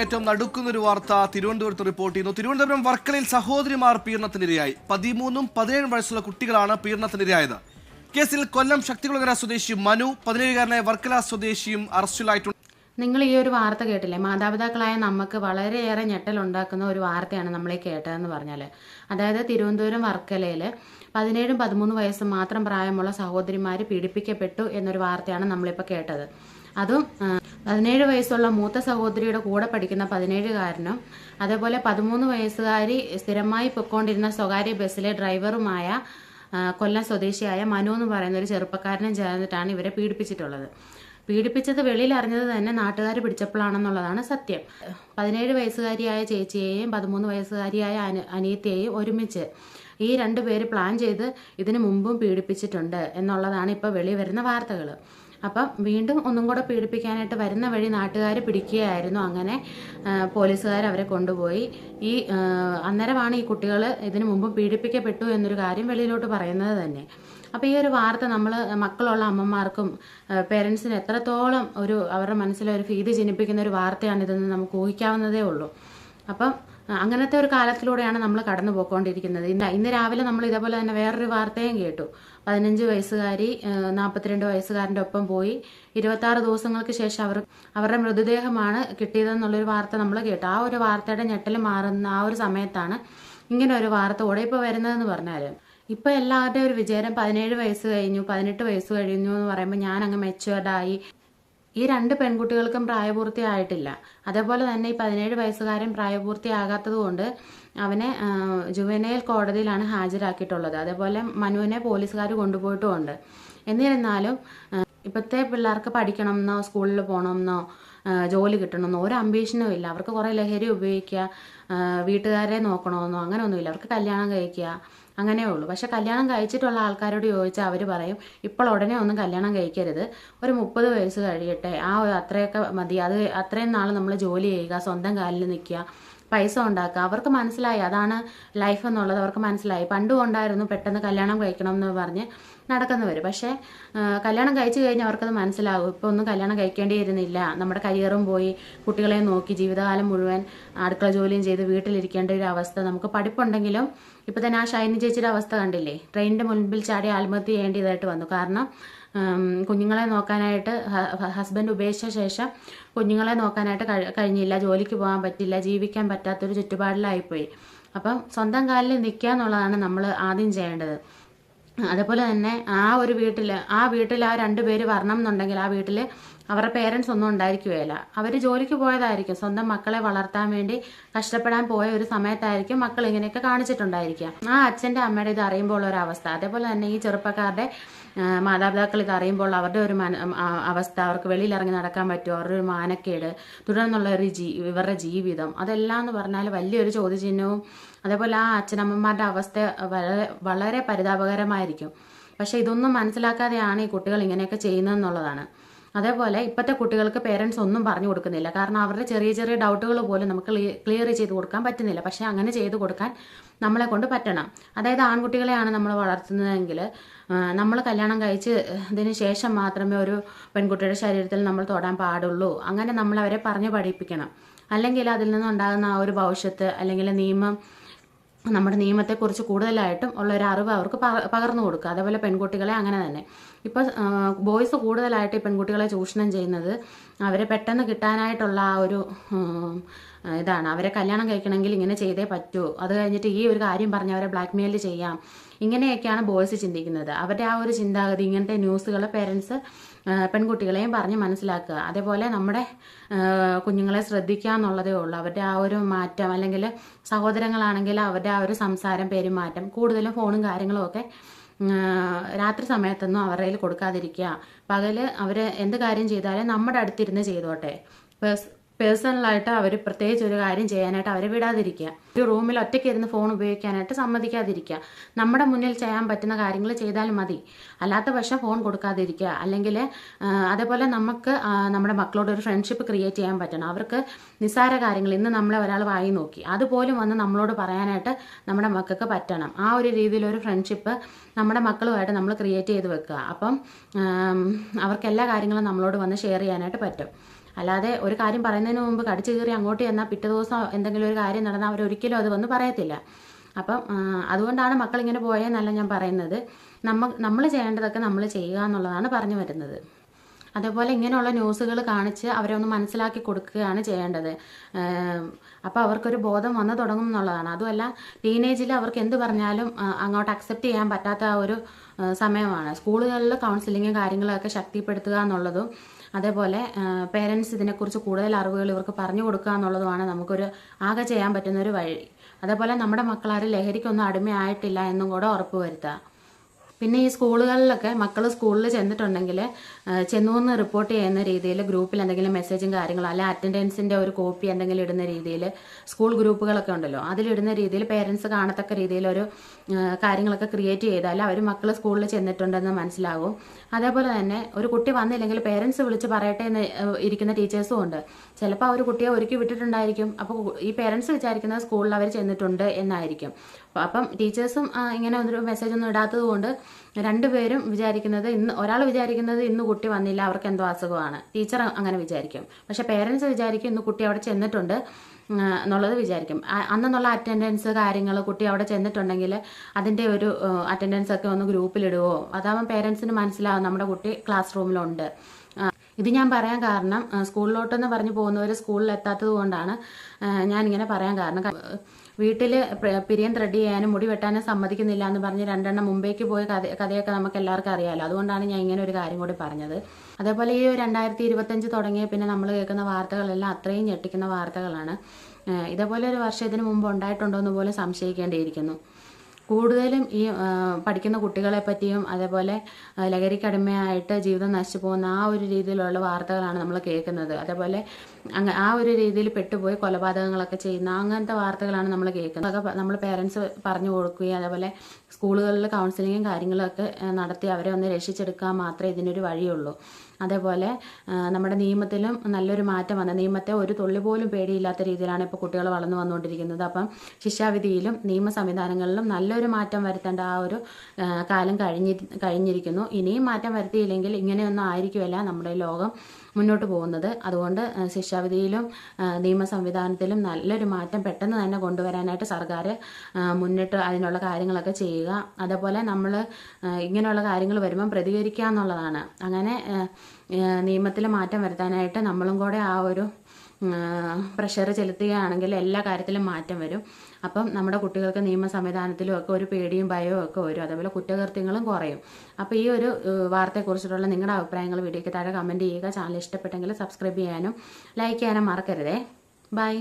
ഏറ്റവും നടുക്കുന്നൊരു വാർത്ത തിരുവനന്തപുരത്ത് റിപ്പോർട്ട് ചെയ്യുന്നു. തിരുവനന്തപുരം വർക്കലയിൽ സഹോദരിമാർ പീഡനത്തിനിരയായി. പതിമൂന്നും പതിനേഴും വയസ്സുള്ള കുട്ടികളാണ് പീഡനത്തിനിരയായത്. കേസിൽ കൊല്ലം ശക്തികുളങ്ങര സ്വദേശി മനു പതിനേഴുകാരനായ വർക്കല സ്വദേശിയും അറസ്റ്റിലായിട്ടുണ്ട്. നിങ്ങൾ ഈ ഒരു വാർത്ത കേട്ടില്ലേ? മാതാപിതാക്കളായ നമുക്ക് വളരെയേറെ ഞെട്ടലുണ്ടാക്കുന്ന ഒരു വാർത്തയാണ് നമ്മളെ കേട്ടതെന്ന് പറഞ്ഞാൽ. അതായത് തിരുവനന്തപുരം വർക്കലയിൽ പതിനേഴും പതിമൂന്ന് വയസ്സ് മാത്രം പ്രായമുള്ള സഹോദരിമാർ പീഡിപ്പിക്കപ്പെട്ടു എന്നൊരു വാർത്തയാണ് നമ്മളിപ്പോൾ കേട്ടത്. അതും പതിനേഴ് വയസ്സുള്ള മൂത്ത സഹോദരിയുടെ കൂടെ പഠിക്കുന്ന പതിനേഴുകാരനും അതേപോലെ പതിമൂന്ന് വയസ്സുകാരി സ്ഥിരമായി പൊയ്ക്കൊണ്ടിരുന്ന സ്വകാര്യ ബസ്സിലെ ഡ്രൈവറുമായ കൊല്ലം സ്വദേശിയായ മനു എന്ന് പറയുന്ന ഒരു ചെറുപ്പക്കാരനും ചേർന്നിട്ടാണ് ഇവരെ പീഡിപ്പിച്ചിട്ടുള്ളത്. പീഡിപ്പിച്ചത് വെളിയിൽ അറിഞ്ഞത് തന്നെ നാട്ടുകാർ പിടിച്ചപ്പോഴാണെന്നുള്ളതാണ് സത്യം. പതിനേഴ് വയസ്സുകാരിയായ ചേച്ചിയെയും പതിമൂന്ന് വയസ്സുകാരിയായ അനി അനിയത്തിയെയും ഒരുമിച്ച് ഈ രണ്ടുപേര് പ്ലാൻ ചെയ്ത് ഇതിനു മുമ്പും പീഡിപ്പിച്ചിട്ടുണ്ട് എന്നുള്ളതാണ് ഇപ്പോൾ വെളി വരുന്ന വാർത്തകൾ അപ്പം വീണ്ടും ഒന്നും കൂടെ പീഡിപ്പിക്കാനായിട്ട് വരുന്ന വഴി നാട്ടുകാർ പിടിക്കുകയായിരുന്നു. അങ്ങനെ പോലീസുകാർ അവരെ കൊണ്ടുപോയി. ഈ അന്നേരമാണ് ഈ കുട്ടികൾ ഇതിനു മുമ്പ് പീഡിപ്പിക്കപ്പെട്ടു എന്നൊരു കാര്യം വെളിയിലോട്ട് പറയുന്നത് തന്നെ. അപ്പോൾ ഈ ഒരു വാർത്ത നമ്മൾ മക്കളുള്ള അമ്മമാർക്കും പേരൻസിന് എത്രത്തോളം ഒരു അവരുടെ മനസ്സിലൊരു ഭീതി ജനിപ്പിക്കുന്ന ഒരു വാർത്തയാണിതെന്ന് നമുക്ക് ഊഹിക്കാവുന്നതേ ഉള്ളൂ. അപ്പം അങ്ങനത്തെ ഒരു കാലത്തിലൂടെയാണ് നമ്മൾ കടന്നു പോയിക്കൊണ്ടിരിക്കുന്നത്. ഇന്ന് ഇന്ന് രാവിലെ നമ്മൾ ഇതേപോലെ തന്നെ വേറൊരു വാർത്തയും കേട്ടു. പതിനഞ്ച് വയസ്സുകാരി നാൽപ്പത്തിരണ്ട് വയസ്സുകാരന്റെ ഒപ്പം പോയി. ഇരുപത്താറ് ദിവസങ്ങൾക്ക് ശേഷം അവർ അവരുടെ മൃതദേഹമാണ് കിട്ടിയതെന്നുള്ളൊരു വാർത്ത നമ്മൾ കേട്ടു. ആ ഒരു വാർത്തയുടെ ഞെട്ടൽ മാറുന്ന ആ ഒരു സമയത്താണ് ഇങ്ങനെ ഒരു വാർത്ത ഓടെ ഇപ്പോൾ വരുന്നതെന്ന് പറഞ്ഞാൽ ഇപ്പം എല്ലാവരുടെയും ഒരു വിചാരം പതിനേഴ് വയസ്സ് കഴിഞ്ഞു പതിനെട്ട് വയസ്സ് കഴിഞ്ഞു എന്ന് പറയുമ്പോൾ ഞാൻ അങ്ങ് മെച്ചുവേർഡായി ഈ രണ്ട് പെൺകുട്ടികൾക്കും പ്രായപൂർത്തിയായിട്ടില്ല. അതേപോലെ തന്നെ ഈ പതിനേഴ് വയസ്സുകാരൻ പ്രായപൂർത്തിയാകാത്തത് കൊണ്ട് അവനെ ജുവനയിൽ കോടതിയിലാണ് ഹാജരാക്കിയിട്ടുള്ളത്. അതേപോലെ മനുവിനെ പോലീസുകാർ കൊണ്ടുപോയിട്ടുമുണ്ട്. എന്നിരുന്നാലും ഇപ്പോഴത്തെ പിള്ളേർക്ക് പഠിക്കണമെന്നോ സ്കൂളിൽ പോകണമെന്നോ ജോലി കിട്ടണമെന്നോ ഒരു അംബീഷനും ഇല്ല. അവർക്ക് കുറേ ലഹരി ഉപയോഗിക്കുക വീട്ടുകാരെ നോക്കണമെന്നോ അങ്ങനെയൊന്നുമില്ല. അവർക്ക് കല്യാണം കഴിക്കുക അങ്ങനെയേ ഉള്ളൂ. പക്ഷേ കല്യാണം കഴിച്ചിട്ടുള്ള ആൾക്കാരോട് ചോദിച്ചാൽ അവർ പറയും ഇപ്പോൾ ഉടനെ ഒന്നും കല്യാണം കഴിക്കരുത്. ഒരു മുപ്പത് വയസ്സ് കഴിയട്ടെ. ആ അത്രയൊക്കെ മതി. അത് അത്രയും നാൾ നമ്മൾ ജോലി ചെയ്യുക സ്വന്തം കാലിൽ നിൽക്കുക പൈസ ഉണ്ടാക്കുക. അവർക്ക് മനസ്സിലായി. അതാണ് ലൈഫ് എന്നുള്ളത്. അവർക്ക് മനസ്സിലായി. പണ്ടും ഉണ്ടായിരുന്നു പെട്ടെന്ന് കല്യാണം കഴിക്കണം എന്ന് പറഞ്ഞ് നടക്കുന്നവർ പക്ഷേ കല്യാണം കഴിച്ചു കഴിഞ്ഞാൽ അവർക്കത് മനസ്സിലാവും. ഇപ്പോൾ ഒന്നും കല്യാണം കഴിക്കേണ്ടിയിരുന്നില്ല. നമ്മുടെ കരിയറും പോയി. കുട്ടികളെ നോക്കി ജീവിതകാലം മുഴുവൻ അടുക്കള ജോലിയും ചെയ്ത് വീട്ടിലിരിക്കേണ്ട ഒരു അവസ്ഥ. നമുക്ക് പഠിപ്പുണ്ടെങ്കിലും ഇപ്പോൾ തന്നെ ആ ഷൈനി ചേച്ചിയുടെ അവസ്ഥ കണ്ടില്ലേ? ട്രെയിനിന്റെ മുൻപിൽ ചാടി ആത്മഹത്യ ചെയ്യേണ്ടതായിട്ട് വന്നു. കാരണം കുഞ്ഞുങ്ങളെ നോക്കാനായിട്ട് ഹസ്ബൻഡ് ഉപേക്ഷിച്ച ശേഷം കുഞ്ഞുങ്ങളെ നോക്കാനായിട്ട് കഴിഞ്ഞില്ല. ജോലിക്ക് പോകാൻ പറ്റില്ല. ജീവിക്കാൻ പറ്റാത്തൊരു ചുറ്റുപാടിലായിപ്പോയി. അപ്പം സ്വന്തം കാലിൽ നിൽക്കുക എന്നുള്ളതാണ് നമ്മൾ ആദ്യം ചെയ്യേണ്ടത്. അതേപോലെ തന്നെ ആ ഒരു വീട്ടിൽ ആ വീട്ടിൽ ആ രണ്ട് പേര് വരണം എന്നുണ്ടെങ്കിൽ ആ വീട്ടിൽ അവരുടെ പേരൻസ് ഒന്നും ഉണ്ടായിരിക്കുകയില്ല. അവർ ജോലിക്ക് പോയതായിരിക്കും. സ്വന്തം മക്കളെ വളർത്താൻ വേണ്ടി കഷ്ടപ്പെടാൻ പോയ ഒരു സമയത്തായിരിക്കും മക്കൾ ഇങ്ങനെയൊക്കെ കാണിച്ചിട്ടുണ്ടായിരിക്കുക. ആ അച്ഛന്റെ അമ്മയുടെ ഇത് അറിയുമ്പോൾ ഉള്ള ഒരു അവസ്ഥ. അതേപോലെ തന്നെ ഈ ചെറുപ്പക്കാരുടെ മാതാപിതാക്കൾ ഇത് അറിയുമ്പോൾ അവരുടെ ഒരു അവസ്ഥ. അവർക്ക് വെളിയിൽ ഇറങ്ങി നടക്കാൻ പറ്റുമോ? അവരുടെ ഒരു മാനക്കേട് തുടർന്നുള്ള ഒരു ജീ ഇവരുടെ ജീവിതം. അതെല്ലാം എന്ന് പറഞ്ഞാൽ വലിയൊരു ചോദ്യചിഹ്നവും അതേപോലെ ആ അച്ഛനമ്മമാരുടെ അവസ്ഥ വളരെ വളരെ പരിതാപകരമായിരിക്കും. പക്ഷേ ഇതൊന്നും മനസ്സിലാക്കാതെയാണ് ഈ കുട്ടികൾ ഇങ്ങനെയൊക്കെ ചെയ്യുന്നതെന്നുള്ളതാണ്. അതേപോലെ ഇപ്പോഴത്തെ കുട്ടികൾക്ക് പേരൻസ് ഒന്നും പറഞ്ഞു കൊടുക്കുന്നില്ല. കാരണം അവരുടെ ചെറിയ ചെറിയ ഡൗട്ടുകൾ പോലും നമുക്ക് ക്ലിയർ ചെയ്ത് കൊടുക്കാൻ പറ്റുന്നില്ല. പക്ഷേ അങ്ങനെ ചെയ്ത് കൊടുക്കാൻ നമ്മളെ കൊണ്ട് പറ്റണം. അതായത് ആൺകുട്ടികളെയാണ് നമ്മൾ വളർത്തുന്നതെങ്കിൽ നമ്മൾ കല്യാണം കഴിച്ചതിന് ശേഷം മാത്രമേ ഒരു പെൺകുട്ടിയുടെ ശരീരത്തിൽ നമ്മൾ തൊടാൻ പാടുള്ളൂ. അങ്ങനെ നമ്മൾ അവരെ പറഞ്ഞു പഠിപ്പിക്കണം. അല്ലെങ്കിൽ അതിൽ നിന്നുണ്ടാകുന്ന ആ ഒരു ഭവിഷ്യത്ത് അല്ലെങ്കിൽ നിയമം നമ്മുടെ നിയമത്തെക്കുറിച്ച് കൂടുതലായിട്ടും ഉള്ള ഒരു അറിവ് അവർക്ക് പക- പകർന്നു കൊടുക്കുക. അതേപോലെ പെൺകുട്ടികളെ അങ്ങനെ തന്നെ. ഇപ്പോൾ ബോയ്സ് കൂടുതലായിട്ട് ഈ പെൺകുട്ടികളെ ചൂഷണം ചെയ്യുന്നത് അവരെ പെട്ടെന്ന് കിട്ടാനായിട്ടുള്ള ആ ഒരു ഇതാണ്. അവരെ കല്യാണം കഴിക്കണമെങ്കിൽ ഇങ്ങനെ ചെയ്തേ പറ്റൂ. അത് കഴിഞ്ഞിട്ട് ഈ ഒരു കാര്യം പറഞ്ഞ് അവരെ ബ്ലാക്ക് മെയിൽ ചെയ്യാം. ഇങ്ങനെയൊക്കെയാണ് ബോയ്സ് ചിന്തിക്കുന്നത്. അവരുടെ ആ ഒരു ചിന്താഗതി ഇങ്ങനത്തെ ന്യൂസുകൾ പേരൻസ് പെൺകുട്ടികളെയും പറഞ്ഞ് മനസ്സിലാക്കുക. അതേപോലെ നമ്മുടെ കുഞ്ഞുങ്ങളെ ശ്രദ്ധിക്കുക എന്നുള്ളതേ ഉള്ളൂ. അവരുടെ ആ ഒരു മാറ്റം അല്ലെങ്കിൽ സഹോദരങ്ങളാണെങ്കിൽ അവരുടെ ആ ഒരു സംസാരം പെരുമാറ്റം കൂടുതലും ഫോണും കാര്യങ്ങളും ഒക്കെ രാത്രി സമയത്തൊന്നും അവരുടെ കയ്യിൽ കൊടുക്കാതിരിക്കുക. പകൽ അവർ എന്ത് കാര്യം ചെയ്താലും നമ്മുടെ അടുത്തിരുന്ന് ചെയ്തോട്ടെ. പേഴ്സണലായിട്ട് അവർ പ്രത്യേകിച്ച് ഒരു കാര്യം ചെയ്യാനായിട്ട് അവരെ വിടാതിരിക്കുക. ഒരു റൂമിൽ ഒറ്റയ്ക്ക് ഇരുന്ന് ഫോൺ ഉപയോഗിക്കാനായിട്ട് സമ്മതിക്കാതിരിക്കുക. നമ്മുടെ മുന്നിൽ ചെയ്യാൻ പറ്റുന്ന കാര്യങ്ങൾ ചെയ്താൽ മതി. അല്ലാത്ത പക്ഷം ഫോൺ കൊടുക്കാതിരിക്കുക. അല്ലെങ്കിൽ അതേപോലെ നമുക്ക് നമ്മുടെ മക്കളോട് ഒരു ഫ്രണ്ട്ഷിപ്പ് ക്രിയേറ്റ് ചെയ്യാൻ പറ്റണം. അവർക്ക് നിസ്സാര കാര്യങ്ങൾ ഇന്ന് നമ്മളെ ഒരാൾ വായി നോക്കി. അതുപോലും വന്ന് നമ്മളോട് പറയാനായിട്ട് നമ്മുടെ മക്കൾക്ക് പറ്റണം. ആ ഒരു രീതിയിലൊരു ഫ്രണ്ട്ഷിപ്പ് നമ്മുടെ മക്കളുമായിട്ട് നമ്മൾ ക്രിയേറ്റ് ചെയ്ത് വെക്കുക. അപ്പം അവർക്ക് എല്ലാ കാര്യങ്ങളും നമ്മളോട് വന്ന് ഷെയർ ചെയ്യാനായിട്ട് പറ്റും. അല്ലാതെ ഒരു കാര്യം പറയുന്നതിന് മുമ്പ് കടിച്ചു കയറി അങ്ങോട്ട് ചെന്നാൽ പിറ്റേ ദിവസം എന്തെങ്കിലും ഒരു കാര്യം നടന്നാൽ അവരൊരിക്കലും അത് വന്ന് പറയത്തില്ല. അപ്പം അതുകൊണ്ടാണ് മക്കളിങ്ങനെ പോയെന്നല്ല ഞാൻ പറയുന്നത്. നമ്മ നമ്മൾ ചെയ്യേണ്ടതൊക്കെ നമ്മൾ ചെയ്യുക എന്നുള്ളതാണ് പറഞ്ഞു വരുന്നത്. അതേപോലെ ഇങ്ങനെയുള്ള ന്യൂസുകൾ കാണിച്ച് അവരെ ഒന്ന് മനസ്സിലാക്കി കൊടുക്കുകയാണ് ചെയ്യേണ്ടത്. അപ്പോൾ അവർക്കൊരു ബോധം വന്നു തുടങ്ങും എന്നുള്ളതാണ്. അതുമല്ല ടീനേജിൽ അവർക്ക് എന്ത് പറഞ്ഞാലും അങ്ങോട്ട് അക്സെപ്റ്റ് ചെയ്യാൻ പറ്റാത്ത ഒരു സമയമാണ്. സ്കൂളുകളിൽ കൗൺസിലിങ്ങും കാര്യങ്ങളൊക്കെ ശക്തിപ്പെടുത്തുക എന്നുള്ളതും അതേപോലെ പേരൻസ് ഇതിനെക്കുറിച്ച് കൂടുതൽ അറിവുകൾ ഇവർക്ക് പറഞ്ഞു കൊടുക്കുക എന്നുള്ളതുമാണ് നമുക്കൊരു ആകെ ചെയ്യാൻ പറ്റുന്ന ഒരു വഴി. അതേപോലെ നമ്മുടെ മക്കളാരും ലഹരിക്കൊന്നും അടിമയായിട്ടില്ല എന്നും കൂടെ ഉറപ്പ് വരുത്തുക. പിന്നെ ഈ സ്കൂളുകളിലൊക്കെ മക്കൾ സ്കൂളിൽ ചെന്നിട്ടുണ്ടെങ്കിൽ ചെന്നു റിപ്പോർട്ട് ചെയ്യുന്ന രീതിയിൽ ഗ്രൂപ്പിൽ എന്തെങ്കിലും മെസ്സേജും കാര്യങ്ങളോ അല്ലെങ്കിൽ അറ്റൻഡൻസിന്റെ ഒരു കോപ്പി എന്തെങ്കിലും ഇടുന്ന രീതിയിൽ സ്കൂൾ ഗ്രൂപ്പുകളൊക്കെ ഉണ്ടല്ലോ. അതിലിടുന്ന രീതിയിൽ പേരൻസ് കാണത്തക്ക രീതിയിൽ ഒരു കാര്യങ്ങളൊക്കെ ക്രിയേറ്റ് ചെയ്താൽ അവർ മക്കൾ സ്കൂളിൽ ചെന്നിട്ടുണ്ടെന്ന് മനസ്സിലാകും. അതേപോലെ തന്നെ ഒരു കുട്ടി വന്നില്ലെങ്കിൽ പേരൻസ് വിളിച്ച് പറയട്ടെ എന്ന് ഇരിക്കുന്ന ടീച്ചേഴ്സും ഉണ്ട്. ചിലപ്പോൾ ഒരു കുട്ടിയെ ഒരുക്കി വിട്ടിട്ടുണ്ടായിരിക്കും. അപ്പോൾ ഈ പേരൻസ് വിചാരിക്കുന്നത് സ്കൂളിൽ അവർ ചെന്നിട്ടുണ്ട് എന്നായിരിക്കും. അപ്പം ടീച്ചേഴ്സും ഇങ്ങനെ ഒരു മെസ്സേജ് ഒന്നും ഇടാത്തത് കൊണ്ട് രണ്ടുപേരും വിചാരിക്കുന്നത് ഇന്ന് ഒരാൾ വിചാരിക്കുന്നത് ഇന്ന് കുട്ടി വന്നില്ല അവർക്ക് എന്തോ അസുഖമാണ്. ടീച്ചർ അങ്ങനെ വിചാരിക്കും. പക്ഷേ പേരൻസ് വിചാരിക്കും ഇന്ന് കുട്ടി അവിടെ ചെന്നിട്ടുണ്ട് എന്നുള്ളത് വിചാരിക്കും. അന്നുള്ള അറ്റൻഡൻസ് കാര്യങ്ങൾ കുട്ടി അവിടെ ചെന്നിട്ടുണ്ടെങ്കിൽ അതിന്റെ ഒരു അറ്റൻഡൻസ് ഒക്കെ ഒന്ന് ഗ്രൂപ്പിലിടുവോ അതാവുമ്പോൾ പേരൻസിന് മനസ്സിലാവും നമ്മുടെ കുട്ടി ക്ലാസ് റൂമിലുണ്ട് ഇത് ഞാൻ പറയാൻ കാരണം സ്കൂളിലോട്ടെന്ന് പറഞ്ഞു പോകുന്നവർ സ്കൂളിൽ എത്താത്തത് കൊണ്ടാണ് ഞാനിങ്ങനെ പറയാൻ കാരണം. വീട്ടിൽ പിരിയൻ ത്രെഡ് ചെയ്യാനും മുടി വെട്ടാനും സമ്മതിക്കുന്നില്ല എന്ന് പറഞ്ഞ് രണ്ടെണ്ണം മുമ്പേക്ക് പോയ കഥ കഥയൊക്കെ നമുക്ക് എല്ലാവർക്കും അറിയാമല്ലോ അതുകൊണ്ടാണ് ഞാൻ ഇങ്ങനെ ഒരു കാര്യം കൂടി പറഞ്ഞത്. അതേപോലെ ഈ രണ്ടായിരത്തി ഇരുപത്തഞ്ച് തുടങ്ങിയ പിന്നെ നമ്മൾ കേൾക്കുന്ന വാർത്തകളെല്ലാം അത്രയും ഞെട്ടിക്കുന്ന വാർത്തകളാണ്. ഇതേപോലെ ഒരു വർഷത്തിന് മുമ്പ് ഉണ്ടായിട്ടുണ്ടോ എന്ന് പോലും സംശയിക്കേണ്ടിയിരിക്കുന്നു. കൂടുതലും ഈ പഠിക്കുന്ന കുട്ടികളെ പറ്റിയും അതേപോലെ ലഹരിക്കടിമയായിട്ട് ജീവിതം നശിച്ചു പോകുന്ന ആ ഒരു രീതിയിലുള്ള വാർത്തകളാണ് നമ്മൾ കേൾക്കുന്നത്. അതേപോലെ അങ്ങ ആ ഒരു രീതിയിൽ പെട്ടുപോയി കൊലപാതകങ്ങളൊക്കെ ചെയ്യുന്ന അങ്ങനത്തെ വാർത്തകളാണ് നമ്മൾ കേൾക്കുന്നത്. അതൊക്കെ നമ്മൾ പേരൻസ് പറഞ്ഞു കൊടുക്കുകയും അതേപോലെ സ്കൂളുകളിൽ കൗൺസിലിങ്ങും കാര്യങ്ങളൊക്കെ നടത്തി അവരെ ഒന്ന് രക്ഷിച്ചെടുക്കാൻ മാത്രമേ ഇതിനൊരു വഴിയുള്ളൂ. അതേപോലെ നമ്മുടെ നിയമത്തിലും നല്ലൊരു മാറ്റം വന്ന നിയമത്തെ ഒരു തുള്ളി പോലും പേടിയില്ലാത്ത രീതിയിലാണ് ഇപ്പോൾ കുട്ടികൾ വളർന്നു വന്നുകൊണ്ടിരിക്കുന്നത്. അപ്പം ശിക്ഷാവിധിയിലും നിയമ സംവിധാനങ്ങളിലും നല്ലൊരു മാറ്റം വരുത്തേണ്ട ആ ഒരു കാലം കഴിഞ്ഞി കഴിഞ്ഞിരിക്കുന്നു. ഇനിയും മാറ്റം വരുത്തിയില്ലെങ്കിൽ ഇങ്ങനെയൊന്നും ആയിരിക്കുമല്ല നമ്മുടെ ലോകം. മുന്നോട്ട് പോകുന്നത്. അതുകൊണ്ട് ശിക്ഷാവിധിയിലും നിയമ സംവിധാനത്തിലും നല്ലൊരു മാറ്റം പെട്ടെന്ന് തന്നെ കൊണ്ടുവരാനായിട്ട് സർക്കാർ മുന്നിട്ട് അതിനുള്ള കാര്യങ്ങളൊക്കെ ചെയ്യുക. അതേപോലെ നമ്മൾ ഇങ്ങനെയുള്ള കാര്യങ്ങൾ വരുമ്പം പ്രതികരിക്കുക എന്നുള്ളതാണ്. അങ്ങനെ നിയമത്തിൽ മാറ്റം വരുത്താനായിട്ട് നമ്മളും കൂടെ ആ ഒരു പ്രഷർ ചെലുത്തുകയാണെങ്കിൽ എല്ലാ കാര്യത്തിലും മാറ്റം വരും. അപ്പം നമ്മുടെ കുട്ടികൾക്ക് നിയമ സംവിധാനത്തിലും ഒക്കെ ഒരു പേടിയും ഭയവും ഒക്കെ വരും. അതേപോലെ കുറ്റകൃത്യങ്ങളും കുറയും. അപ്പോൾ ഈ ഒരു വാർത്തയെക്കുറിച്ചിട്ടുള്ള നിങ്ങളുടെ അഭിപ്രായങ്ങൾ വീഡിയോയ്ക്ക് താഴെ കമന്റ് ചെയ്യുക. ചാനൽ ഇഷ്ടപ്പെട്ടെങ്കിൽ സബ്സ്ക്രൈബ് ചെയ്യാനും ലൈക്ക് ചെയ്യാനും മറക്കരുതേ. ബൈ